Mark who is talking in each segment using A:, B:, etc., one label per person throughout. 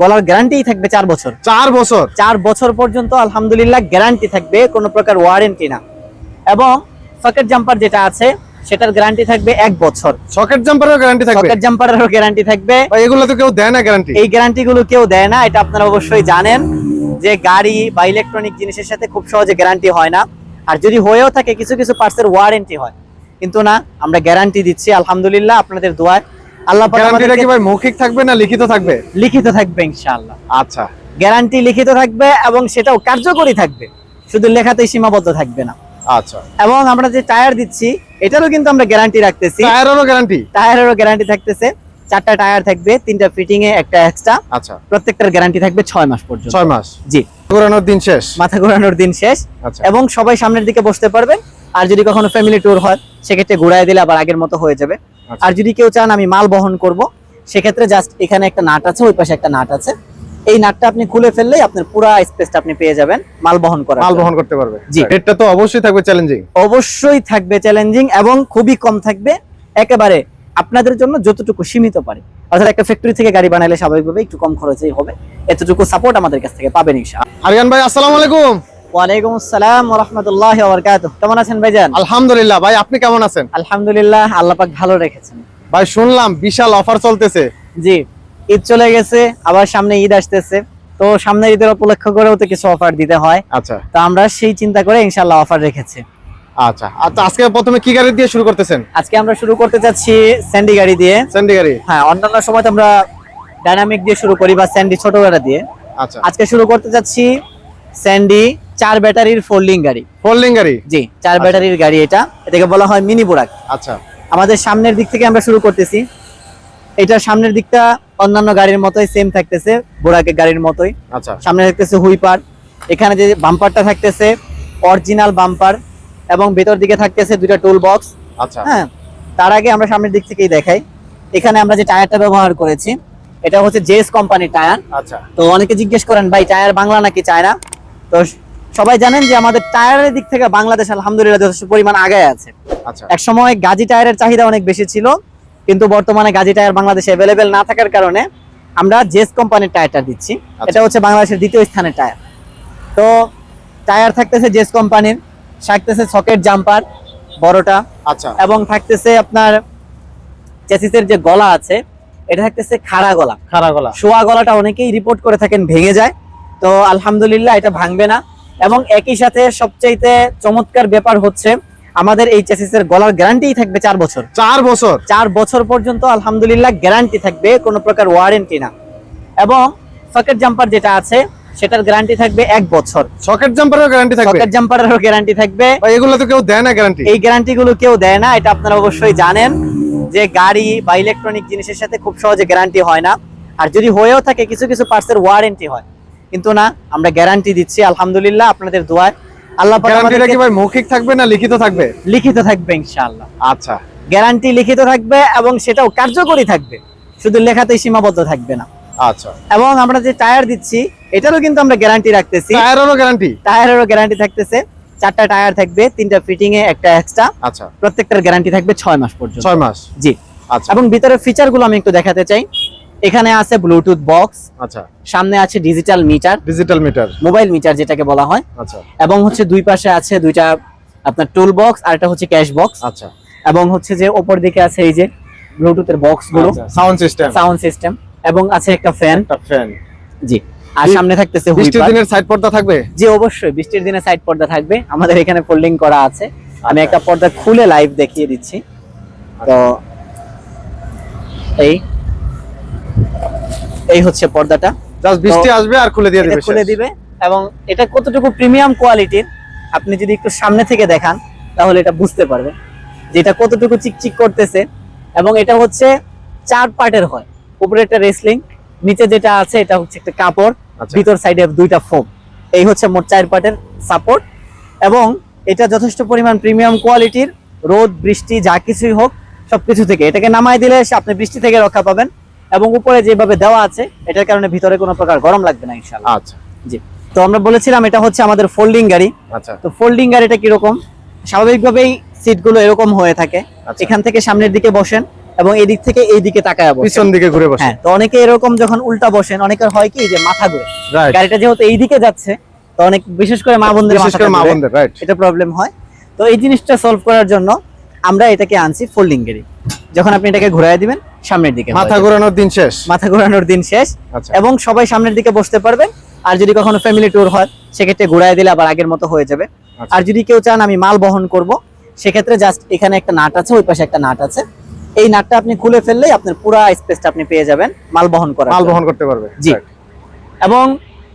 A: গলার গ্যারান্টি থাকবে চার বছর।
B: চার বছর?
A: চার বছর পর্যন্ত আলহামদুলিল্লাহ গ্যারান্টি থাকবে কোনো প্রকার ওয়ারেন্টি না। এবং সকেট জাম্পার যেটা আছে সেটার গ্যারান্টি থাকবে এক বছর।
B: সকেট জাম্পারের গ্যারান্টি থাকবে?
A: সকেট জাম্পারেরও গ্যারান্টি থাকবে।
B: ভাই এগুলো তো কেউ দেয় না গ্যারান্টি
A: এই গ্যারান্টি গুলো কেউ দেয় না এটা আপনারা অবশ্যই জানেন যে গাড়ি বা ইলেকট্রনিক জিনিসের সাথে খুব সহজে গ্যারান্টি হয় না। আর যদি হয়েও থাকে কিছু কিছু পার্টসের ওয়ারেন্টি হয়। কিন্তু না আমরা গ্যারান্টি দিচ্ছি আলহামদুলিল্লাহ আপনাদের দোয়ায় আল্লাহ পাক
B: গ্যারান্টিটা কি
A: আমাদেরকে
B: ভাই মৌখিক থাকবে না লিখিত থাকবে?
A: লিখিত থাকবে ইনশাআল্লাহ।
B: আচ্ছা।
A: গ্যারান্টি লিখিত থাকবে এবং সেটাও কার্যকরী থাকবে। শুধু লেখাতেই সীমাবদ্ধ থাকবে না।
B: আচ্ছা।
A: এবং আমরা যে টায়ার দিচ্ছি এটারও কিন্তু আমরা গ্যারান্টি রাখতেছি।
B: টায়ারেরও গ্যারান্টি
A: টায়ারেরও গ্যারান্টি থাকতেছে। চারটা টায়ার থাকবে তিনটা ফিটিং এ একটা এক্সট্রা
B: আচ্ছা।
A: প্রত্যেকটার গ্যারান্টি থাকবে ছয় মাস পর্যন্ত।
B: ছয় মাস?
A: জি।
B: ঘোরানোর দিন শেষ?
A: মাথা ঘোরানোর দিন শেষ।
B: আচ্ছা।
A: এবং সবাই সামনের দিকে বসতে পারবেন। আর যদি কখনো ফ্যামিলি ট্যুর হয় সেক্ষেত্রে ঘুরাই দিলে আবার আগের মতো হয়ে যাবে। আর যদি কেউ চান আমি মাল বহন করব সেক্ষেত্রে জাস্ট এখানে একটা নাট আছে ওই পাশে একটা নাট আছে। এই নাটটা আপনি খুলে ফেললেই আপনার পুরো স্পেসটা আপনি পেয়ে যাবেন মাল বহন করার
B: মাল বহন করতে পারবে।
A: জি।
B: রেটটা তো অবশ্যই থাকবে চ্যালেঞ্জিং
A: অবশ্যই থাকবে চ্যালেঞ্জিং এবং খুবই কম থাকবে। একেবারে আপনাদের জন্য যতটুকু সীমিত পারে। অর্থাৎ একটা ফ্যাক্টরি থেকে গাড়ি বানাইলে স্বাভাবিকভাবে একটু কম খরচেই হবে। এতটুকু সাপোর্ট আমাদের কাছ থেকে পাবেন ইনশাআল্লাহ।
B: আরিয়ান ভাই আসসালামু আলাইকুম।
A: ওয়ালাইকুম আসসালাম রাহমাতুল্লাহি কেমন আছেন ভাইজান?
B: আলহামদুলিল্লাহ ভাই আপনি কেমন আছেন?
A: আলহামদুলিল্লাহ আল্লাহ পাক ভালো রেখেছেন।
B: ভাই শুনলাম বিশাল অফার চলতেছে।
A: জি ঈদ চলে গেছে আবার সামনে ঈদ আসতেছে। তো সামনে ঈদের উপলক্ষ করেও তো কিছু অফার দিতে হয়।
B: আচ্ছা।
A: তো আমরা সেই চিন্তা করে ইনশাআল্লাহ অফার রেখেছি।
B: আচ্ছা আচ্ছা আজকে প্রথমে কি গাড়ি দিয়ে শুরু করতেছেন?
A: আজকে আমরা শুরু করতে চাচ্ছি স্যান্ডি গাড়ি দিয়ে।
B: স্যান্ডি গাড়ি?
A: হ্যাঁ অন্যান্য সময় তো আমরা ডাইনামিক দিয়ে শুরু করি বা স্যান্ডি ছোট গাড়ি দিয়ে।
B: আচ্ছা।
A: আজকে শুরু করতে যাচ্ছি স্যান্ডি চার ব্যাটারির ফোল্ডিং গাড়ি।
B: ফোল্ডিং গাড়ি?
A: জি চার ব্যাটারির গাড়ি এটা। এটাকে বলা হয় মিনি বুরাক।
B: আচ্ছা।
A: আমাদের সামনের দিক থেকে আমরা শুরু করতেছি। এটা সামনের দিকটা অন্যান্য গাড়ির মতোই সেম থাকতেছে বোরাকের গাড়ির মতোই।
B: আচ্ছা।
A: সামনে থাকতেছে হুইপার। এখানে যে বাম্পারটা থাকতেছে অরিজিনাল বাম্পার এবং ভেতর দিকে থাকতেছে দুইটা টুল বক্স
B: আচ্ছা।
A: হ্যাঁ তার আগে আমরা সামনের দিক থেকেই দেখাই। এখানে আমরা যে টায়ারটা ব্যবহার করেছি এটা হচ্ছে জেস কোম্পানির টায়ার।
B: আচ্ছা।
A: তো অনেকে জিজ্ঞেস করেন ভাই টায়ার বাংলা নাকি চায়না? তো সবাই জানেন যে আমাদের টায়ারের দিক থেকে বাংলাদেশ আলহামদুলিল্লাহ যথেষ্ট পরিমাণ আগায় আছে।
B: আচ্ছা।
A: এক সময় গাজী টায়ারের চাহিদা অনেক বেশি ছিল কিন্তু বর্তমানে গাজী টায়ার বাংলাদেশে অ্যাভেলেবেল না থাকার কারণে আমরা জেস কোম্পানির টায়ারটা দিচ্ছি। এটা হচ্ছে বাংলাদেশের দ্বিতীয় স্থানের টায়ার। তো টায়ার থাকতেছে জেস কোম্পানির থাকতেছে সকেট জাম্পার বড়টা
B: আচ্ছা।
A: এবং থাকতেছে আপনার চেসিসের যে গলা আছে এটা থাকতেছে খাড়া গলা।
B: খাড়া গলা।
A: শোয়া গলাটা অনেকেই রিপোর্ট করে থাকেন ভেঙে যায়। তো আলহামদুলিল্লাহ এটা ভাঙবে না। এবং একই সাথে সবচাইতে চমৎকার ব্যাপার হচ্ছে আমাদের এই চেসিসের গলার গ্যারান্টি থাকবে চার বছর।
B: চার বছর?
A: চার বছর পর্যন্ত আলহামদুলিল্লাহ গ্যারান্টি থাকবে কোনো প্রকার ওয়ারেন্টি না। এবং সকেট জাম্পার যেটা আছে সেটার গ্যারান্টি থাকবে এক বছর।
B: সকেট জাম্পারের গ্যারান্টি থাকবে?
A: সকেট জাম্পারেরও গ্যারান্টি থাকবে।
B: এগুলো তো কেউ দেয় না গ্যারান্টি
A: এই গ্যারান্টি গুলো কেউ দেয় না এটা আপনারা অবশ্যই জানেন যে গাড়ি বা ইলেকট্রনিক জিনিসের সাথে খুব সহজে গ্যারান্টি হয় না। আর যদি হয়েও থাকে কিছু কিছু পার্টসের ওয়ারেন্টি হয়। কিন্তু না আমরা গ্যারান্টি দিচ্ছি আলহামদুলিল্লাহ আপনাদের দোয়ায়। আল্লাহ
B: গ্যারান্টিটা কি ভাই মৌখিক থাকবে না লিখিত থাকবে?
A: লিখিত থাকবে ইনশাআল্লাহ।
B: আচ্ছা।
A: গ্যারান্টি লিখিত থাকবে এবং সেটাও কার্যকরী থাকবে। শুধু লেখাতেই সীমাবদ্ধ থাকবে না।
B: আচ্ছা।
A: এবং আমরা যে টায়ার দিচ্ছি এটারও কিন্তু আমরা গ্যারান্টি রাখতেছি।
B: টায়ারেরও গ্যারান্টি
A: টায়ারেরও গ্যারান্টি থাকতেছে। চারটা টায়ার থাকবে তিনটা ফিটিং এ একটা এক্সট্রা
B: আচ্ছা।
A: প্রত্যেকটার গ্যারান্টি থাকবে ছয় মাস পর্যন্ত।
B: ছয় মাস?
A: জি।
B: আচ্ছা।
A: এবং ভিতরের ফিচারগুলো আমি একটু দেখাতে চাই। এখানে আছে ব্লুটুথ বক্স
B: আচ্ছা।
A: সামনে আছে digital meter
B: digital meter
A: mobile meter যেটাকে বলা হয়।
B: আচ্ছা।
A: এবং হচ্ছে দুই পাশে আছে দুইটা আপনার টুল বক্স আর একটা হচ্ছে ক্যাশ বক্স
B: আচ্ছা।
A: এবং হচ্ছে যে ওপর দিকে আছে এই যে ব্লুটুথের বক্সগুলো।
B: সাউন্ড সিস্টেম
A: সাউন্ড সিস্টেম এবং আছে একটা ফ্যান
B: একটা ফ্যান
A: জি। আর সামনে থাকতেছে
B: বৃষ্টির দিনের সাইড পর্দা থাকবে?
A: জি অবশ্যই। বৃষ্টির দিনে সাইড পর্দা থাকবে। আমাদের এখানে ফোল্ডিং করা আছে। আমি
B: আচ্ছা।
A: একটা পর্দা খুলে লাইভ দেখিয়ে দিচ্ছি। তো এই এই হচ্ছে পর্দাটা।
B: জাস্ট বৃষ্টি আসবে আর খুলে দিয়ে দিবে
A: খুলে দিবে এবং এটা কতটুকু প্রিমিয়াম কোয়ালিটির আপনি যদি একটু সামনে থেকে দেখান তাহলে এটা বুঝতে পারবেন যে এটা কতটুকু চিকচিক করতেছে এবং এটা হচ্ছে চার পার্টের হয়। উপরে একটা রেসলিং নিচে যেটা আছে এটা হচ্ছে একটা কাপড়
B: আচ্ছা।
A: ভিতর সাইডে দুইটা ফোম এই হচ্ছে মোট চার পার্টের সাপোর্ট এবং এটা যথেষ্ট পরিমাণ প্রিমিয়াম কোয়ালিটির রোদ বৃষ্টি যা কিছুই হোক সবকিছু থেকে। এটাকে নামায় দিলে আপনি বৃষ্টি থেকে রক্ষা পাবেন। এবং উপরে যেভাবে দেওয়া আছে এটার কারণে ভিতরে কোনো প্রকার গরম লাগবে না ইনশাআল্লাহ।
B: আচ্ছা।
A: জি। তো আমরা বলেছিলাম এটা হচ্ছে আমাদের ফোল্ডিং গাড়ি।
B: আচ্ছা।
A: তো ফোল্ডিং গাড়িটা কীরকম? স্বাভাবিকভাবেই সিটগুলো এরকম হয়ে থাকে।
B: আচ্ছা।
A: এখান থেকে সামনের দিকে বসেন এবং এদিক থেকে এই দিকে তাকায় বসেন।
B: পিছন দিকে ঘুরে বসে
A: হ্যাঁ তো অনেকে এরকম যখন উল্টা বসেন অনেকের হয় কি যে মাথা ঘুরে। গাড়িটা যেহেতু এই দিকে যাচ্ছে তো অনেক বিশেষ করে মা বোনদের
B: বিশেষ করে মা। বোনদের রাইট
A: এটা প্রবলেম হয়। তো এই জিনিসটা সলভ করার জন্য আমরা এটাকে আনছি ফোল্ডিং গাড়ি। যখন আপনি এটাকে ঘুরাই দিবেন সামনের দিকে
B: মাথা ঘোরানোর দিন শেষ?
A: মাথা ঘোরানোর দিন শেষ।
B: আচ্ছা।
A: এবং সবাই সামনের দিকে বসতে পারবেন আর যদি কখনো ফ্যামিলি ট্যুর হয় সেক্ষেত্রে ঘুরাই দিলে আবার আগের মতো হয়ে যাবে।
B: আচ্ছা।
A: আর যদি কেউ চান আমি মাল বহন করব সেক্ষেত্রে জাস্ট এখানে একটা নাট আছে ওই পাশে একটা নাট আছে। এই নাটটা আপনি খুলে ফেললেই আপনার পুরো স্পেসটা আপনি পেয়ে যাবেন মাল বহন করার
B: মাল বহন করতে পারবে।
A: জি। এবং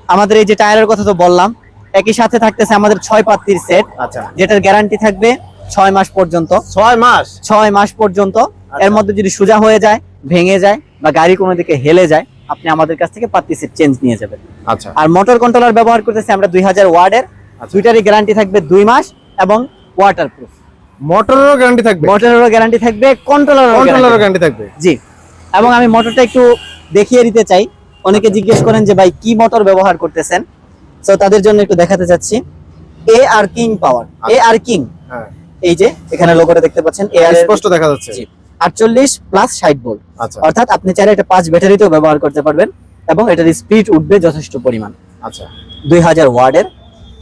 A: আমাদের এই যে টায়ারের কথা তো বললাম একই সাথে থাকতেছে আমাদের ছয় পাত্রির সেট
B: আচ্ছা।
A: যেটার গ্যারান্টি থাকবে ছয় মাস পর্যন্ত।
B: ছয় মাস?
A: ছয় মাস পর্যন্ত। এর মধ্যে যদি সোজা হয়ে যায় ভেঙে যায় বা গাড়ি কোনো দিকে হেলে যায় আপনি আমাদের কাছ থেকে সেট চেঞ্জ নিয়ে যাবেন।
B: আচ্ছা।
A: আর মোটর কন্ট্রোলার ব্যবহার করতেছি আমরা দুই হাজার ওয়ার্ডের।
B: আচ্ছা।
A: দুইটারই গ্যারান্টি থাকবে দুই মাস এবং ওয়াটার প্রুফ
B: মোটরেরও গ্যারান্টি থাকবে?
A: মোটরেরও গ্যারান্টি থাকবে কন্ট্রোলারেরও
B: কন্ট্রোলারও
A: গ্যারান্টি
B: থাকবে।
A: জি। এবং আমি মোটরটা একটু দেখিয়ে দিতে চাই। অনেকে জিজ্ঞেস করেন যে ভাই কি মোটর ব্যবহার করতেছেন? তো তাদের জন্য একটু দেখাতে চাচ্ছি। এ আর কিং পাওয়ার এ আর কিং
B: হ্যাঁ।
A: এই যে এখানে লোগোটা দেখতে পাচ্ছেন। এ আর
B: স্পষ্ট দেখা যাচ্ছে।
A: জি। আটচল্লিশ প্লাস ষাট ভোল্ট
B: আচ্ছা।
A: অর্থাৎ আপনি চাইলে এটা পাঁচ ব্যাটারিতেও ব্যবহার করতে পারবেন এবং এটার স্পিড উঠবে যথেষ্ট পরিমাণ।
B: আচ্ছা।
A: দুই হাজার ওয়ার্ডের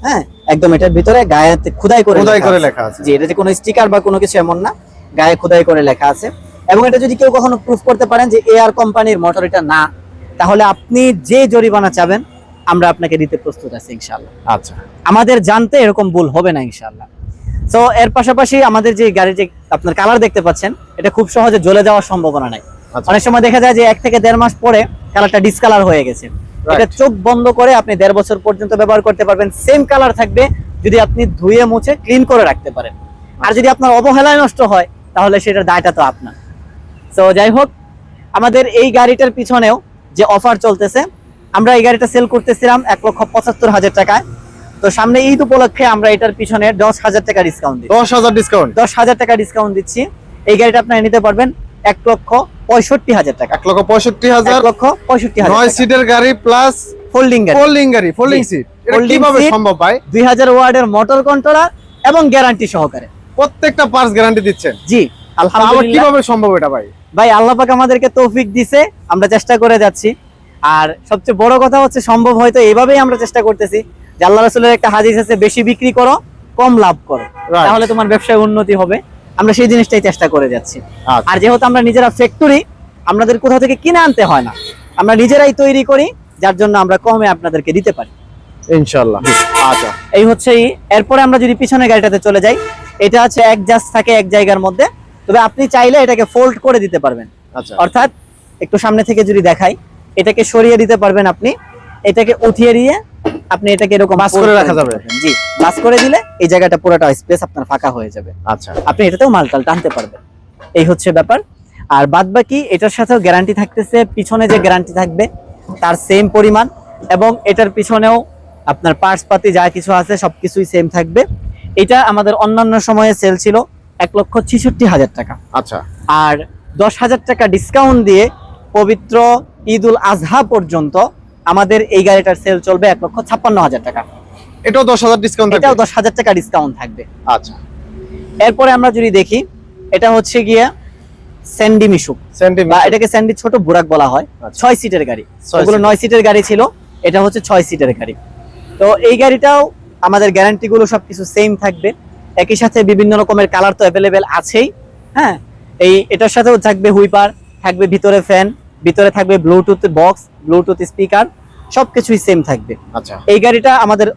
A: হ্যাঁ? একদম এটার ভিতরে গায়ে খোদাই করে
B: খোদাই করে লেখা আছে।
A: যে কোনো স্টিকার বা কোনো কিছু এমন না গায়ে খোদাই করে লেখা আছে। এবং এটা যদি কেউ কখনো প্রুফ করতে পারেন যে এআর কোম্পানির মোটর এটা না তাহলে আপনি যে জরিমানা চাবেন আমরা আপনাকে দিতে প্রস্তুত আছি ইনশাআল্লাহ।
B: আচ্ছা।
A: আমাদের জানতে এরকম ভুল হবে না ইনশাআল্লাহ। তো এর পাশাপাশি আমাদের যে গাড়ি যে আপনার কালার দেখতে পাচ্ছেন এটা খুব সহজে জ্বলে যাওয়ার সম্ভাবনা নাই।
B: আচ্ছা।
A: অনেক সময় দেখা যায় যে এক থেকে দেড় মাস পরে কালারটা ডিসকালার হয়ে গেছে। এটা চোখ বন্ধ করে আপনি দেড় বছর পর্যন্ত ব্যবহার করতে পারবেন। সেম কালার থাকবে যদি আপনি ধুয়ে মুছে ক্লিন করে রাখতে পারেন। আর যদি আপনার অবহেলায় নষ্ট হয় তাহলে সেটার দায়টা তো আপনার। তো যাই হোক আমাদের এই গাড়িটার পিছনেও যে অফার চলতেছে আমরা এই গাড়িটা সেল করতেছিলাম এক লক্ষ পঁচাত্তর হাজার টাকায়। তো সামনে ঈদ উপলক্ষে আমরা এটার পিছনে দশ হাজার টাকা ডিসকাউন্ট দিচ্ছি।
B: দশ হাজার ডিসকাউন্ট
A: দশ হাজার টাকা ডিসকাউন্ট দিচ্ছি। এই গাড়িটা আপনারা নিতে পারবেন এক লক্ষ পঁয়ষট্টি হাজার টাকা।
B: এক লক্ষ পঁয়ষট্টি হাজার
A: লক্ষ পঁয়ষট্টি হাজার
B: নয় সিটের গাড়ি প্লাস
A: ফোল্ডিং গাড়ি।
B: ফোল্ডিং গাড়ি ফোল্ডিং সিট কীভাবে সম্ভব ভাই?
A: দুই হাজার ওয়ার্ডের মোটর কন্ট্রোলার এবং গ্যারান্টি সহকারে।
B: প্রত্যেকটা পার্টস গ্যারান্টি দিচ্ছেন?
A: জি আলহামদুলিল্লাহ।
B: কীভাবে সম্ভব এটা ভাই?
A: ভাই আল্লাহ পাক আমাদেরকে তৌফিক দিছে আমরা চেষ্টা করে যাচ্ছি। আর সবচেয়ে বড় কথা হচ্ছে সম্ভব হয়তো এইভাবেই আমরা চেষ্টা করতেছি। যে আল্লাহ রাসূলের একটা হাদিস আছে বেশি বিক্রি করো কম লাভ করো। তাহলে তোমার ব্যবসায় উন্নতি হবে। আমরা সেই জিনিসটাই চেষ্টা করে যাচ্ছি।
B: আচ্ছা।
A: আর যেহেতু আমরা নিজেরা ফ্যাক্টরি আমাদের কোথাও থেকে কিনে আনতে হয় না। আমরা নিজেরাই তৈরি করি যার জন্য আমরা কমে আপনাদেরকে দিতে পারি।
B: ইনশাআল্লাহ। আচ্ছা।
A: এই হচ্ছে। এরপরে আমরা যদি পিছনের গাড়িটাতে চলে যাই এটা হচ্ছে এক জাস্ট থাকে এক জায়গার মধ্যে। তবে আপনি চাইলে এটাকে ফোল্ড করে দিতে পারবেন।
B: আচ্ছা।
A: অর্থাৎ একটু সামনে থেকে যদি দেখাই এটাকে সরিয়ে দিতে পারবেন আপনি। এটাকে উঠিয়ে দিয়ে আপনি এটাকে এরকম
B: বাস করে রাখা যাবে।
A: জি বাস করে দিলে এই জায়গাটা পুরোটা স্পেস আপনার ফাঁকা হয়ে যাবে।
B: আচ্ছা।
A: আপনি এটাতেও মালটাল টানতে পারবেন। এই হচ্ছে ব্যাপার। আর বাদ বাকি এটার সাথেও গ্যারান্টি থাকতেছে পিছনে যে গ্যারান্টি থাকবে তার সেম পরিমাণ এবং এটার পিছনেও আপনার পার্টস পাতি যা কিছু আছে সবকিছুই সেম থাকবে। এটা আমাদের অন্যান্য সময়ে সেল ছিল এক লক্ষ ছিষট্টি হাজার টাকা।
B: আচ্ছা।
A: আর দশ হাজার টাকা ডিসকাউন্ট দিয়ে পবিত্র ঈদ উল আজহা পর্যন্ত আমাদের এই গাড়িটার সেল চলবে এক লক্ষ ছাপ্পান্ন হাজার টাকা।
B: এটাও দশ হাজার ডিসকাউন্ট
A: এটাও দশ হাজার টাকা ডিসকাউন্ট থাকবে।
B: আচ্ছা।
A: এরপরে আমরা যদি দেখি এটা হচ্ছে গিয়ে স্যান্ডি মিশুক বা এটাকে স্যান্ডি ছোট বুরাক বলা হয়।
B: আচ্ছা।
A: ছয় সিটের গাড়ি। ওগুলো নয় সিটের গাড়ি ছিল এটা হচ্ছে ছয় সিটের গাড়ি। তো এই গাড়িটাও আমাদের গ্যারান্টি গুলো সবকিছু সেম থাকবে। একই সাথে বিভিন্ন রকমের কালার তো অ্যাভেলেবেল আছেই হ্যাঁ? এই এটার সাথেও থাকবে হুইপার থাকবে ভিতরে ফ্যান ভিতরে থাকবে ব্লুটুথ বক্স ব্লুটুথ স্পিকার সবকিছুই সেম থাকবে।
B: আচ্ছা।
A: এই গাড়িটা আমাদের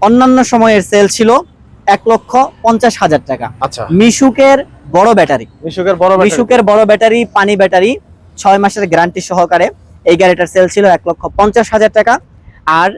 A: অন্যান্য সময়ের সেল ছিল এক লক্ষ পঞ্চাশ হাজার টাকা।
B: আচ্ছা।
A: মিশুকের বড় ব্যাটারি।
B: মিশুকের বড়
A: মিশুকের বড় ব্যাটারি পানি ব্যাটারি ছয় মাসের গ্যারান্টি সহকারে এই গাড়িটার সেল ছিল এক লক্ষ পঞ্চাশ হাজার টাকা। আর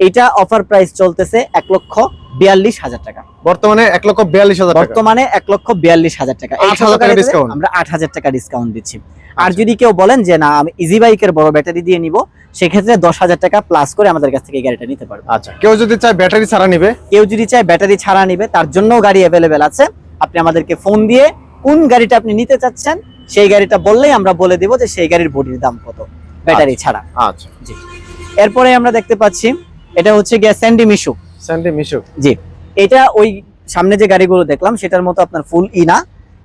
A: এটা অফার প্রাইস চলতেছে এক লক্ষ বিয়াল্লিশ হাজার টাকা।
B: বর্তমানে এক লক্ষ বিয়াল্লিশ হাজার
A: বর্তমানে এক লক্ষ বিয়াল্লিশ হাজার টাকা। এই
B: 8,000 টাকা
A: গাড়িটাতে আমরা আট হাজার টাকা ডিসকাউন্ট দিচ্ছি। আর
B: আচ্ছা।
A: যদি কেউ বলেন যে না আমি ইজি বাইকের বড় ব্যাটারি দিয়ে নিব সেক্ষেত্রে দশ হাজার টাকা প্লাস করে আমাদের কাছ থেকে গাড়িটা নিতে পারবে।
B: আচ্ছা। কেউ যদি চায় ব্যাটারি ছাড়া নিবে?
A: কেউ যদি চায় ব্যাটারি ছাড়া নিবে তার জন্যও গাড়ি অ্যাভেলেবেল আছে। আপনি আমাদেরকে ফোন দিয়ে কোন গাড়িটা আপনি নিতে চাচ্ছেন সেই গাড়িটা বললেই আমরা বলে দিব যে সেই গাড়ির বডির দাম কত? ব্যাটারি ছাড়া।
B: আচ্ছা। জি।
A: এরপরে আমরা দেখতে পাচ্ছি এটা হচ্ছে গিয়া স্যান্ডি মিশু
B: স্যান্ডি মিশুক
A: জি। এটা ওই সামনে যে গাড়িগুলো দেখলাম সেটার মতো আপনার ফুল ই না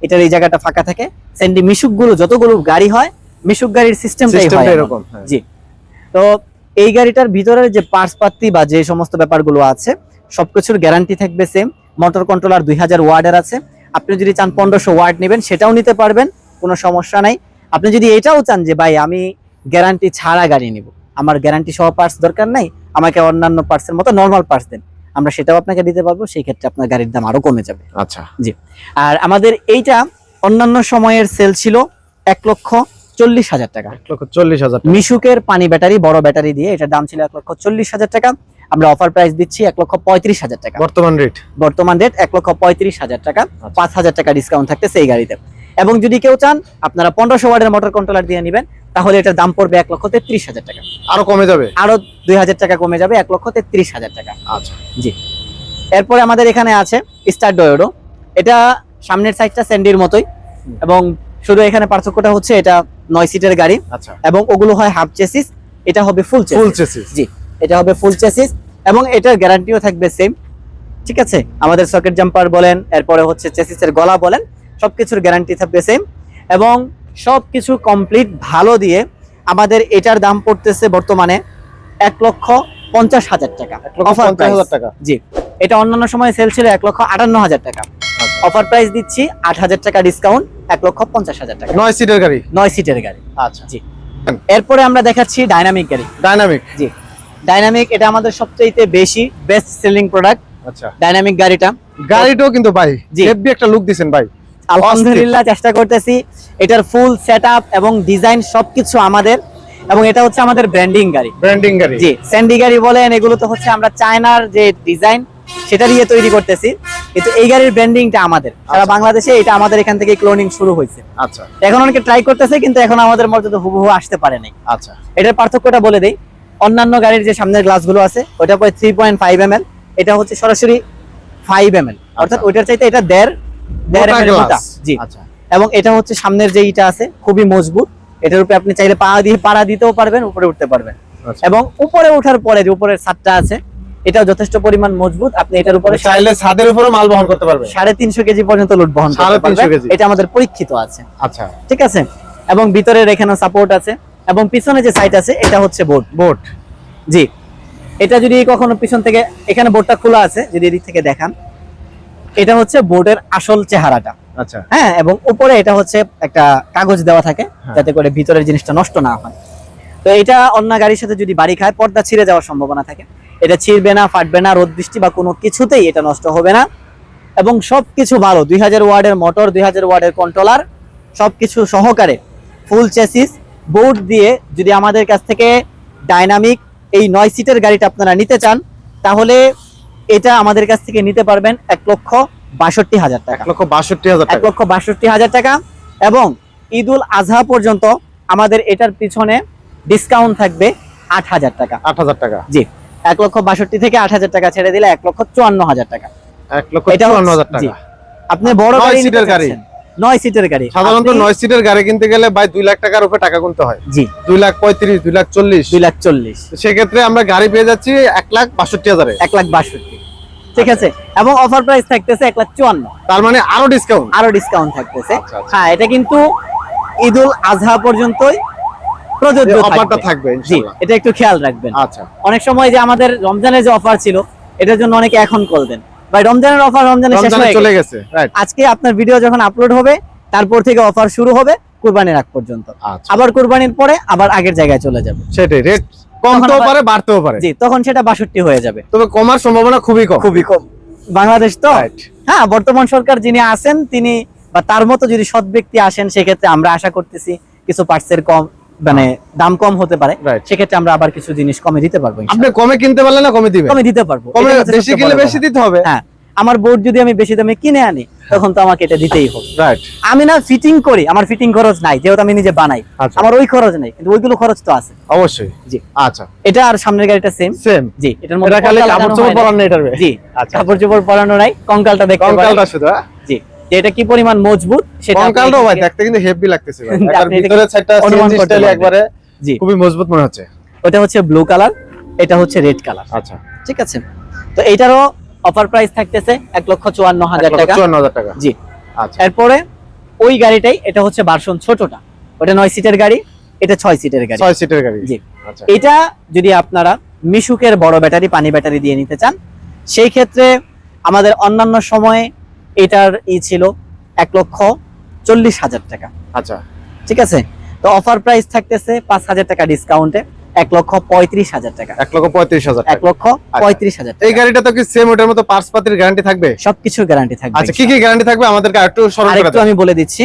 A: এটার এই জায়গাটা ফাঁকা থাকে। স্যান্ডি মিশুকগুলো যতগুলো গাড়ি হয় মিশুক গাড়ির সিস্টেমটাই হয়
B: এরকম হ্যাঁ।
A: জি। তো এই গাড়িটার ভিতরের যে পার্টস পাত্তি বা যে সমস্ত ব্যাপারগুলো আছে সবকিছুর গ্যারান্টি থাকবে সেম মোটর কন্ট্রোলার দুই হাজার ওয়ার্ডের আছে। আপনি যদি চান পনেরোশো ওয়ার্ড নেবেন সেটাও নিতে পারবেন কোনো সমস্যা নাই। আপনি যদি এটাও চান যে ভাই আমি গ্যারান্টি ছাড়া গাড়ি নিব। আমার গ্যারান্টি সহ পার্টস দরকার নাই আমাকে অন্যান্য পার্টসের মতো নর্মাল পার্টস দেন। আমরা সেটাও আপনাকে দিতে পারব সেই ক্ষেত্রে আপনার গাড়ির দাম আরও কমে যাবে।
B: আচ্ছা। জি।
A: আর আমাদের এইটা অন্যান্য সময়ের সেল ছিল এক লক্ষ চল্লিশ হাজার টাকা।
B: এক লক্ষ চল্লিশ হাজার টাকা।
A: মিশুকের পানি ব্যাটারি বড় ব্যাটারি দিয়ে এটার দাম ছিল এক লক্ষ চল্লিশ হাজার টাকা। আমরা অফার প্রাইস দিচ্ছি এক লক্ষ পঁয়ত্রিশ হাজার টাকা।
B: বর্তমান রেট
A: বর্তমান রেট এক লক্ষ পঁয়ত্রিশ হাজার টাকা।
B: আচ্ছা।
A: পাঁচ হাজার টাকা ডিসকাউন্ট থাকতেছে এই গাড়িতে। এবং যদি কেউ চান আপনারা পনেরোশো ওয়ার্ডের মোটর কন্ট্রোলার দিয়ে নেবেন। তাহলে এটার দাম পড়বে এক লক্ষ তেত্রিশ হাজার টাকা।
B: আরও কমে যাবে?
A: আরও দুই হাজার টাকা কমে যাবে এক লক্ষ তেত্রিশ হাজার টাকা।
B: আচ্ছা। জি।
A: এরপরে আমাদের এখানে আছে স্টার ডয়োডো। এটা সামনের সাইডটা স্যান্ডির মতোই এবং শুধু এখানে পার্থক্যটা হচ্ছে এটা নয় সিটের গাড়ি
B: আচ্ছা।
A: এবং ওগুলো হয় হাফ চেসিস এটা হবে ফুল চেসিস।
B: ফুল চেসিস।
A: জি এটা হবে ফুল চেসিস এবং এটার গ্যারান্টিও থাকবে সেম। ঠিক আছে? আমাদের সকেট জাম্পার বলেন এরপরে হচ্ছে চেসিসের গলা বলেন সবকিছুর গ্যারান্টি থাকবে সেম। এবং সবকিছু কমপ্লিট ভালো দিয়ে আমাদের এটার দাম পড়তেছে বর্তমানে এক লক্ষ পঞ্চাশ হাজার টাকা।
B: হাজার
A: জি। এটা অন্যান্য সময় সেল ছিল এক লক্ষ আটান্ন হাজার টাকা।
B: আচ্ছা।
A: অফার প্রাইস দিচ্ছি আট হাজার টাকা ডিসকাউন্ট এক লক্ষ পঞ্চাশ হাজার টাকা।
B: নয় সিটের গাড়ি?
A: নয় সিটের গাড়ি।
B: আচ্ছা।
A: জি। এরপরে আমরা দেখাচ্ছি ডাইনামিক গাড়ি।
B: ডাইনামিক
A: জি। ডাইনামিক এটা আমাদের সবচেয়ে বেশি বেস্ট সেলিং প্রোডাক্ট
B: আচ্ছা।
A: ডাইনামিক গাড়িটা।
B: গাড়িটাও কিন্তু ভাই
A: জি।
B: একটা লুক দিছেন ভাই।
A: আলহামদুলিল্লাহ চেষ্টা করতেছি। এটার ফুল সেট এবং ডিজাইন সবকিছু আমাদের এবং এটা হচ্ছে আমাদের ব্র্যান্ডিং গাড়ি।
B: ব্র্যান্ডিং গাড়ি।
A: জি স্যান্ডি গাড়ি বলেন এগুলো তো হচ্ছে আমরা চায়নার যে ডিজাইন সেটা দিয়ে তৈরি করতেছি। কিন্তু এই গাড়ির ব্র্যান্ডিংটা আমাদের। সারা
B: আচ্ছা।
A: বাংলাদেশে এটা আমাদের এখান থেকে ক্লোনিং শুরু হয়েছে।
B: আচ্ছা।
A: এখন অনেকে ট্রাই করতেছে কিন্তু এখন আমাদের মর্যাদা হুবহু আসতে পারে নাই।
B: আচ্ছা।
A: এটার পার্থক্যটা বলে দেই। অন্যান্য গাড়ির যে সামনের গ্লাসগুলো আছে ওটা পরে থ্রি পয়েন্ট ফাইভ এম এটা হচ্ছে সরাসরি ফাইভ এম অর্থাৎ
B: আচ্ছা।
A: ওইটার চাইতে এটা দেড় জি।
B: আচ্ছা।
A: এবং এটা হচ্ছে সামনের যে ইটা আছে খুবই মজবুত। এটার উপরে আপনি চাইলে পা দিয়ে পাড়া দিতেও পারবেন উপরে উঠতে পারবেন।
B: আচ্ছা।
A: এবং উপরে ওঠার পরে যে উপরের ছাদটা আছে এটাও যথেষ্ট পরিমাণ মজবুত। আপনি এটার উপরে
B: চাইলে ছাদের উপরে মাল বহন করতে পারবে
A: সাড়ে তিনশো কেজি পর্যন্ত লোড বহন করতে পারবেন। এটা আমাদের পরীক্ষিত আছে।
B: আচ্ছা।
A: ঠিক আছে? এবং ভিতরের এখানে সাপোর্ট আছে। এবং পিছনে যে সাইড আছে এটা হচ্ছে বোর্ড
B: বোর্ড
A: জি। এটা যদি কখনো পিছন থেকে এখানে বোর্ডটা খোলা আছে যদি এদিক থেকে দেখান। এটা হচ্ছে বোর্ডের আসল চেহারাটা।
B: আচ্ছা।
A: হ্যাঁ এবং উপরে এটা হচ্ছে একটা কাগজ দেওয়া থাকে
B: হ্যাঁ।
A: যাতে করে ভিতরের জিনিসটা নষ্ট না হয়। তো এটা অন্য গাড়ির সাথে যদি বাড়ি খায় পর্দা ছিঁড়ে যাওয়ার সম্ভাবনা থাকে। এটা ছিঁড়বে না ফাটবে না রোদ বৃষ্টি বা কোনো কিছুতেই এটা নষ্ট হবে না। এবং সব কিছু ভালো দুই হাজার ওয়ার্ডের মোটর দুই হাজার ওয়ার্ডের কন্ট্রোলার সব কিছু সহকারে ফুল চেসিস বোর্ড দিয়ে যদি আমাদের কাছ থেকে ডাইনামিক এই নয় সিটের গাড়িটা আপনারা নিতে চান তাহলে এটা আমাদের কাছ থেকে নিতে পারবেন এক লক্ষ বাষট্টি হাজার
B: এক
A: টাকা
B: লক্ষ বাষট্টি হাজার
A: এক লক্ষ বাষট্টি হাজার টাকা এবং ঈদুল আজহা পর্যন্ত আমাদের এটার পিছনে ডিসকাউন্ট থাকবে আট হাজার টাকা।
B: আট হাজার টাকা।
A: জি এক লক্ষ বাষট্টি থেকে আট হাজার টাকা ছেড়ে দিলে এক লক্ষ চুয়ান্ন হাজার টাকা।
B: এক লক্ষ
A: এটা
B: চুয়ান্ন হাজার টাকা।
A: আপনি বড় গাড়ি নিতে
B: গাড়ি।
A: নয় সিটের গাড়ি।
B: সাধারণত নয় সিটের গাড়ি কিনতে গেলে ভাই দুই লাখ টাকার উপরে টাকা গুনতে হয়।
A: জি।
B: দুই লাখ পঁয়ত্রিশ দুই লাখ চল্লিশ।
A: দুই লাখ চল্লিশ।
B: সেক্ষেত্রে আমরা গাড়ি পেয়ে যাচ্ছি এক লাখ বাষট্টি হাজারে।
A: এক লাখ বাষট্টি। ঠিক আছে? এবং অফার প্রাইস থাকতেছে এক লাখ চুয়ান্ন।
B: তার মানে আরও ডিসকাউন্ট
A: আরও ডিসকাউন্ট থাকতেছে।
B: আচ্ছা, আচ্ছা।
A: হ্যাঁ এটা কিন্তু ঈদ উল আজহা পর্যন্তই প্রযোজ্য
B: অফারটা।
A: থাকবে। জি এটা একটু খেয়াল রাখবেন।
B: আচ্ছা।
A: অনেক সময় যে আমাদের রমজানের যে অফার ছিল এটার জন্য অনেকে এখন কল দেন। ভাই রমজানের অফার রমজানের শেষ হয়ে
B: চলে
A: গেছে। আজকে আপনার ভিডিও যখন আপলোড হবে তারপর থেকে অফার শুরু হবে কুরবানির আগ পর্যন্ত।
B: আচ্ছা।
A: আবার কুরবানির পরে আবার আগের জায়গায় চলে যাবে।
B: সেটাই রেট কমতেও পারে বাড়তেও পারে।
A: জি তখন সেটা বাষট্টি হয়ে যাবে।
B: তবে কমার সম্ভাবনা খুবই কম।
A: খুবই কম। বাংলাদেশ তো? হ্যাঁ বর্তমান সরকার যিনি আছেন তিনি বা তার মতো যদি সৎ ব্যক্তি আসেন সেক্ষেত্রে আমরা আশা করতেছি কিছু পার্টসের কম মানে দাম কম হতে পারে সেক্ষেত্রে আমরা আবার কিছু জিনিস কমে দিতে পারব
B: আপনি কমে কিনতে পারলে না কমে দিবেন?
A: কমে দিতে পারব।
B: কমে বেশি কিনলে বেশি দিতে হবে?
A: হ্যাঁ আমার বোর্ড যদি আমি বেশি দামে কিনে আনি তখন তো আমাকে এটা দিতেই হবে।
B: রাইট
A: আমি না ফিটিং করি আমার ফিটিং খরচ নাই যেহেতু আমি নিজে বানাই।
B: আচ্ছা।
A: আমার ওই খরচ নাই কিন্তু ওইগুলো খরচ তো আছে।
B: অবশ্যই।
A: জি।
B: আচ্ছা।
A: এটা আর সামনের গাড়িটা সেম
B: সেম
A: জি এটার
B: এটা খালি কাপড় চোপড়
A: হয় না।
B: এটার
A: জি
B: আচ্ছা।
A: কাপড় চোপড় পরানো নাই কঙ্কালটা দেখতে
B: কঙ্কালটা শুধু হ্যাঁ?
A: যে এটা কি পরিমাণ মজবুত সেটা
B: কঙ্কালটাও ভাই দেখতে কিন্তু হেভি লাগতেছে ভাই। একবার ভিতরের সাইডটা
A: অনুমান
B: সিএনজি
A: করতে
B: স্টাইলে একবারে
A: জি।
B: খুবই মজবুত মনে হচ্ছে।
A: ওটা হচ্ছে ব্লু কালার এটা হচ্ছে রেড কালার
B: আচ্ছা।
A: ঠিক আছে? তো এটারও অফার প্রাইস থাকতেছে এক লক্ষ চুয়ান্ন হাজার টাকা।
B: চুয়ান্ন হাজার টাকা।
A: জি।
B: আচ্ছা।
A: এরপরে ওই গাড়িটাই এটা হচ্ছে ভার্সন ছোটটা। ওটা নয় সিটের গাড়ি এটা ছয় সিটের গাড়ি।
B: ছয় সিটের গাড়ি।
A: জি।
B: আচ্ছা।
A: এটা যদি আপনারা মিশুকের বড় ব্যাটারি পানি ব্যাটারি দিয়ে নিতে চান সেই ক্ষেত্রে আমাদের অন্যান্য সময়ে এটার ই ছিল এক লক্ষ চল্লিশ হাজার টাকা।
B: আচ্ছা।
A: ঠিক আছে? তো অফার প্রাইস থাকতেছে পাঁচ হাজার টাকা ডিসকাউন্টে এক লক্ষ পঁয়ত্রিশ হাজার টাকা।
B: এক লক্ষ পঁয়ত্রিশ হাজার
A: এক লক্ষ পঁয়ত্রিশ হাজার
B: এই গাড়িটা তো কি সেম ওটার মতো পার্টস পাতির গ্যারান্টি থাকবে?
A: সবকিছুর গ্যারান্টি থাকবে
B: আচ্ছা কি কি গ্যারান্টি থাকবে আমাদেরকে আরেকটু স্মরণ করে
A: আমি বলে দিচ্ছি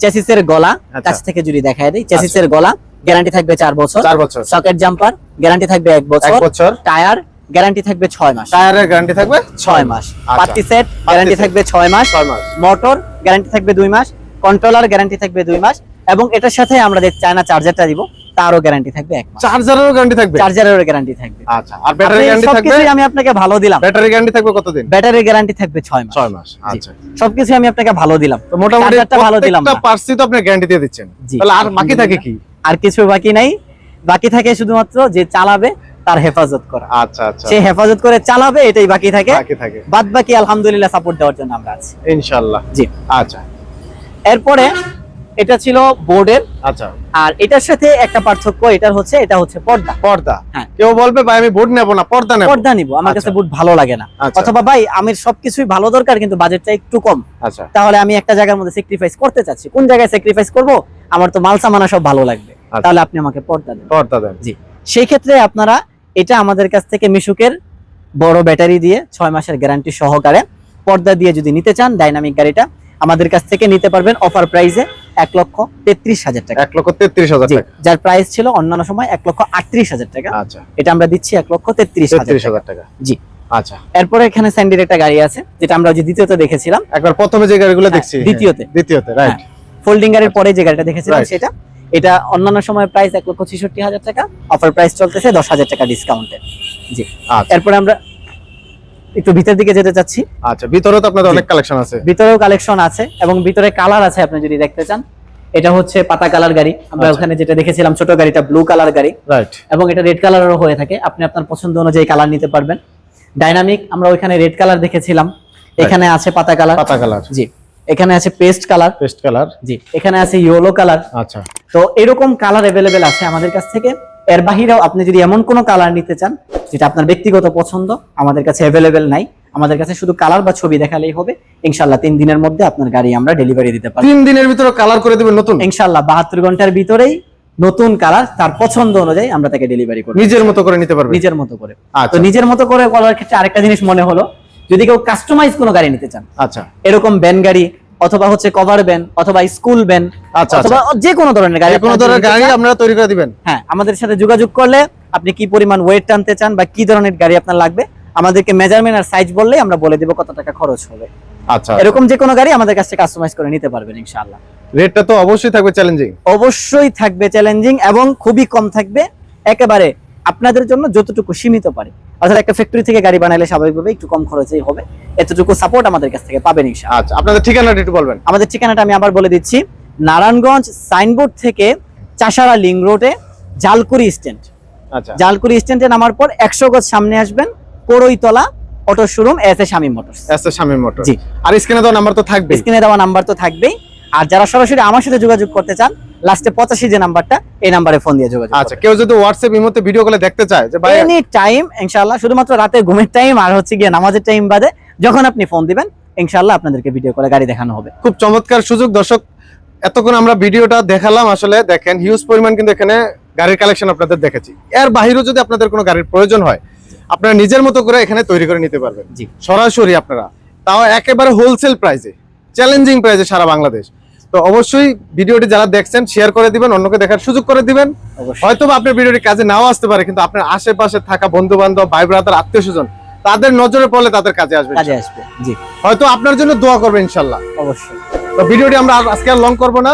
A: চেসিসের গলা
B: আচ্ছা।
A: কাছ থেকে যদি দেখায় দিই চেসিসের গলা গ্যারান্টি থাকবে চার বছর।
B: চার বছর।
A: সকেট জাম্পার গ্যারান্টি থাকবে এক
B: এক
A: বছর।
B: বছর
A: টায়ার গ্যারান্টি থাকবে ছয় মাস।
B: টায়ারের গ্যারান্টি থাকবে?
A: ছয় মাস।
B: আচ্ছা।
A: পার্টি সেট গ্যারান্টি থাকবে ছয় মাস।
B: ছয় মাস।
A: মোটর গ্যারান্টি থাকবে দুই মাস। কন্ট্রোলার গ্যারান্টি থাকবে দুই মাস। এবং এটার সাথে আমরা যে চায়না চার্জারটা দিব তারও গ্যারান্টি থাকবে এক মাস।
B: চার্জারেরও গ্যারান্টি থাকবে?
A: চার্জারেরও গ্যারান্টি থাকবে।
B: আচ্ছা আর ব্যাটারি গ্যারান্টি থাকবে?
A: সবকিছুই আমি আপনাকে ভালো দিলাম।
B: ব্যাটারি গ্যারান্টি থাকবে কতদিন?
A: ব্যাটারির গ্যারান্টি থাকবে ছয় মাস।
B: ছয় মাস আচ্ছা।
A: সবকিছু আমি আপনাকে ভালো দিলাম।
B: তো মোটামুটি
A: চার্জারটা ভালো দিলাম
B: প্রত্যেকটা
A: না।
B: পার্সই তো আপনি গ্যারান্টি দিয়ে দিচ্ছেন। তাহলে আর বাকি থাকে কি?
A: আর কিছু বাকি নাই। বাকি থাকে শুধুমাত্র যে চালাবে তার হেফাজত করা।
B: আচ্ছা আচ্ছা।
A: সে হেফাজত করে চালাবে এটাই বাকি থাকে।
B: বাকি থাকে।
A: বাদ বাকি আলহামদুলিল্লাহ সাপোর্ট দেওয়ার জন্য আমরা আছি।
B: ইনশাআল্লাহ।
A: জি।
B: আচ্ছা।
A: এরপরে এটা ছিল বোর্ডের
B: আচ্ছা।
A: আর এটার সাথে একটা পার্থক্য এটার হচ্ছে এটা হচ্ছে পর্দা।
B: পর্দা।
A: হ্যাঁ।
B: কেউ বলবে ভাই আমি বোর্ড নেব না পর্দা নেব।
A: পর্দা নিব। আমার কাছে
B: আচ্ছা।
A: বুট ভালো লাগে না।
B: আচ্ছা।
A: অথবা ভাই আমি সবকিছুই ভালো দরকার কিন্তু বাজেটটা একটু কম।
B: আচ্ছা।
A: তাহলে আমি একটা জায়গার মধ্যে স্যাক্রিফাইস করতে চাচ্ছি। কোন জায়গায় স্যাক্রিফাইস করব? আমার তো মাল সামানা সব ভালো লাগবে।
B: আচ্ছা।
A: তাহলে আপনি আমাকে পর্দা দেন।
B: পর্দা দেন। জি।
A: সেই ক্ষেত্রে আপনারা এটা আমাদের কাছ থেকে মিশুকের বড় ব্যাটারি দিয়ে ছয় মাসের গ্যারান্টি সহকারে পর্দা দিয়ে যদি নিতে চান ডাইনামিক গাড়িটা আমাদের কাছ থেকে নিতে পারবেন অফার প্রাইসে এক লক্ষ তেত্রিশ হাজার টাকা।
B: এক লক্ষ তেত্রিশ হাজার টাকা।
A: যার প্রাইস ছিল অন্যান্য সময় এক লক্ষ আটত্রিশ হাজার টাকা।
B: আচ্ছা।
A: এটা আমরা দিচ্ছি এক লক্ষ তেত্রিশ হাজার
B: তেত্রিশ
A: টাকা।
B: হাজার টাকা।
A: জি।
B: আচ্ছা।
A: এরপরে এখানে স্যান্ডির একটা গাড়ি আছে যেটা আমরা যে দ্বিতীয়তে দেখেছিলাম।
B: একবার প্রথমে যে গাড়িগুলো
A: হ্যাঁ,
B: দেখছি
A: দ্বিতীয়তে।
B: হ্যাঁ, দ্বিতীয়তে রাইট
A: ফোল্ডিং গাড়ির পরে যে গাড়িটা দেখেছিলাম সেটা এটা অন্যান্য সময় প্রাইস এক লক্ষ ছেষট্টি হাজার টাকা অফার প্রাইস চলতেছে দশ হাজার টাকা ডিসকাউন্টে
B: জি।
A: এরপরে আমরা একটু ভিতর দিকে যেতে চাচ্ছি।
B: আচ্ছা ভিতরেও তো আপনাদের অনেক কালেকশন আছে।
A: ভিতরেও কালেকশন আছে এবং ভিতরে কালার আছে আপনি যদি দেখতে চান। এটা হচ্ছে পাতা কালার গাড়ি। আমরা
B: আচ্ছা।
A: ওখানে যেটা দেখেছিলাম ছোট গাড়িটা ব্লু কালার গাড়ি।
B: রাইট
A: এবং এটা রেড কালারেরও হয়ে থাকে। আপনি আপনার পছন্দ অনুযায়ী কালার নিতে পারবেন। ডাইনামিক আমরা ওইখানে রেড কালার দেখেছিলাম। এখানে আছে পাতা কালার।
B: পাতা কালার।
A: জি। এখানে আছে পেস্ট কালার
B: পেস্ট কালার
A: জি এখানে আছে ইয়েলো কালার
B: আচ্ছা।
A: তো এরকম কালার অ্যাভেলেবেল আছে আমাদের কাছ থেকে। এর বাহিরেও আপনি যদি এমন কোনো কালার নিতে চান যেটা আপনার ব্যক্তিগত পছন্দ আমাদের কাছে অ্যাভেলেবেল নাই আমাদের কাছে শুধু কালার বা ছবি দেখালেই হবে ইনশাল্লাহ তিন দিনের মধ্যে আপনার গাড়ি আমরা ডেলিভারি দিতে পারি
B: তিন দিনের ভিতরে কালার করে দিবেন নতুন?
A: ইনশাল্লাহ বাহাত্তর ঘণ্টার ভিতরেই নতুন কালার তার পছন্দ অনুযায়ী আমরা তাকে ডেলিভারি করব
B: নিজের মতো করে নিতে পারবেন
A: নিজের মতো করে। তো
B: আচ্ছা।
A: নিজের মতো করে করার ক্ষেত্রে আরেকটা জিনিস মনে হলো যদি কেউ কাস্টমাইজ কোনো গাড়ি নিতে চান
B: আচ্ছা।
A: এরকম ভ্যান গাড়ি অথবা হচ্ছে কভার ভ্যান অথবা স্কুল ভ্যান
B: আচ্ছা
A: অথবা যে কোনো ধরনের গাড়ি
B: কোনো ধরনের গাড়ি আপনারা তৈরি করে দিবেন।
A: হ্যাঁ আমাদের সাথে যোগাযোগ করলে আপনি কি পরিমাণ ওয়েট টানতে চান বা কি ধরনের গাড়ি আপনার লাগবে আমাদেরকে মেজারমেন্ট আর সাইজ বললেই আমরা বলে দেবো কত টাকা খরচ হবে।
B: আচ্ছা।
A: এরকম যে কোনো গাড়ি আমাদের কাছ থেকে কাস্টমাইজ করে নিতে পারবেন ইনশাআল্লাহ।
B: রেটটা তো অবশ্যই থাকবে চ্যালেঞ্জিং
A: অবশ্যই থাকবে চ্যালেঞ্জিং এবং খুবই কম থাকবে একেবারে আপনাদের জন্য যতটুকু সীমিত পারে। অর্থাৎ একটা ফ্যাক্টরি থেকে গাড়ি বানাইলে স্বাভাবিকভাবে একটু কম খরচেই হবে। এতটুকু সাপোর্ট আমাদের কাছ থেকে পাবেন
B: আচ্ছা আপনাদের ঠিকানাটা একটু বলবেন।
A: আমাদের ঠিকানাটা আমি আবার বলে দিচ্ছি। নারায়ণগঞ্জ সাইনবোর্ড থেকে চাষারা লিং রোডে জালকুড়ি স্ট্যান্ড
B: আচ্ছা।
A: জালকুড়ি স্ট্যান্ডে নামার পর একশো গজ সামনে আসবেন। Koraitala auto showroom S A Shamim motors
B: S S Shamim motor
A: জি।
B: আর স্ক্রিনে দেওয়া নাম্বার তো থাকবে
A: স্ক্রিনে দেওয়া নাম্বার তো থাকবেই। আর যারা সরাসরি আমার সাথে যোগাযোগ করতে চান লাস্টে পঁচাশি যে নাম্বারটা এই নাম্বারে ফোন দিয়ে যোগাযোগ
B: আচ্ছা কেউ যদি হোয়াটসঅ্যাপ ইমোতে ভিডিও কলে দেখতে চায় যে ভাই
A: এনি টাইম ইনশাআল্লাহ শুধুমাত্র রাতে ঘুমের টাইম আর হচ্ছে গিয়ে নামাজের টাইম বাদে যখন আপনি ফোন দিবেন ইনশাআল্লাহ আপনাদেরকে ভিডিও করে গাড়ি দেখানো হবে।
B: খুব চমৎকার সুযোগ দর্শক। এতক্ষণ আমরা ভিডিওটা দেখালাম আসলে দেখেন হিউজ পরিমাণ কিন্তু এখানে গাড়ির কালেকশন আপনাদের দেখেছি। এর বাহিরেও যদি আপনাদের কোনো গাড়ির প্রয়োজন হয় আপনারা নিজের মতো করে এখানে তৈরি করে নিতে পারবেন।
A: জি।
B: সরাসরি আপনারা। তাও একেবারে হোলসেল প্রাইসে চ্যালেঞ্জিং প্রাইসে সারা বাংলাদেশ। তো অবশ্যই ভিডিওটি যারা দেখছেন শেয়ার করে দিবেন অন্যকে দেখার সুযোগ করে দিবেন। হয়তো আপনার ভিডিওটি কাজে নাও আসতে পারে কিন্তু আপনার আশেপাশে থাকা বন্ধু বান্ধব ভাই ব্রাদার আত্মীয় স্বজন তাদের নজরে পড়লে তাদের কাজে আসবে
A: কাজে আসবে জি।
B: হয়তো আপনার জন্য দোয়া করবে ইনশাল্লাহ।
A: অবশ্যই।
B: তো ভিডিওটি আমরা আজকে আর লং করব না।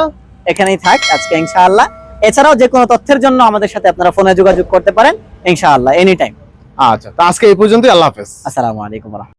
A: এখানেই থাক আজকে ইনশাআল্লাহ। এছাড়াও যে কোনো তথ্যের জন্য আমাদের সাথে আপনারা ফোনে যোগাযোগ করতে পারেন ইনশাআল্লাহ এনি টাইম
B: আচ্ছা তো আজকে এই পর্যন্তই আল্লাহ হাফেজ।
A: আসসালামু আলাইকুম।